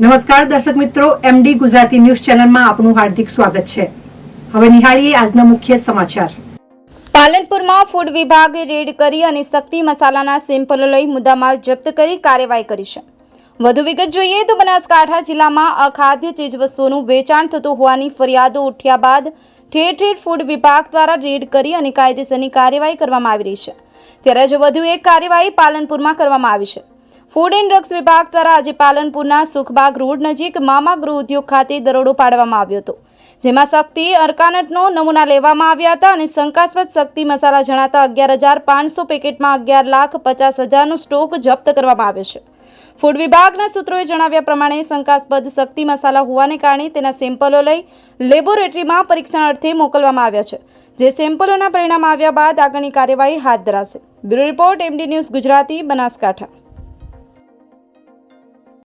નમસ્કાર, દર્શક મિત્રો એમડી ગુજરાતી ન્યૂઝ ચેનલમાં આપનું હાર્દિક સ્વાગત છે. હવે નિહાળીએ આજના મુખ્ય સમાચાર. પાલનપુરમાં ફૂડ વિભાગે રેડ કરી અને શક્તિ મસાલાના સેમ્પલો લઈ મુદ્દામાલ જપ્ત કરી કાર્યવાહી કરી છે. વધુ વિગત જોઈએ તો બનાસકાંઠા જિલ્લામાં અખાદ્ય ચીજવસ્તુઓનું વેચાણ થતું હોવાની ફરિયાદો ઉઠ્યા બાદ ઠેર ઠેર ફૂડ વિભાગ દ્વારા રેડ કરી અને કાયદેસરની કાર્યવાહી કરવામાં આવી રહી છે. ત્યારે આજે વધુ એક કાર્યવાહી પાલનપુરમાં કરવામાં આવી છે. ફૂડ એન્ડ ડ્રગ્સ વિભાગ દ્વારા આજે પાલનપુરના સુખબાગ રોડ નજીક મામા ગૃહ ઉદ્યોગ ખાતે દરોડો પાડવામાં આવ્યો હતો. જેમાં શક્તિ, અરકાનટનો નમૂના લેવામાં આવ્યા હતા અને શંકાસ્પદ શક્તિ મસાલા જણાતા અગિયાર હજાર પાંચસો પેકેટમાં અગિયાર લાખ પચાસ હજારનો સ્ટોક જપ્ત કરવામાં આવ્યો છે. ફૂડ વિભાગના સૂત્રોએ જણાવ્યા પ્રમાણે શંકાસ્પદ શક્તિ મસાલા હોવાને કારણે તેના સેમ્પલો લઈ લેબોરેટરીમાં પરીક્ષણ અર્થે મોકલવામાં આવ્યા છે, જે સેમ્પલોના પરિણામ આવ્યા બાદ આગળની કાર્યવાહી હાથ ધરાશે. Bureau report MD news Gujarati, Banaskantha.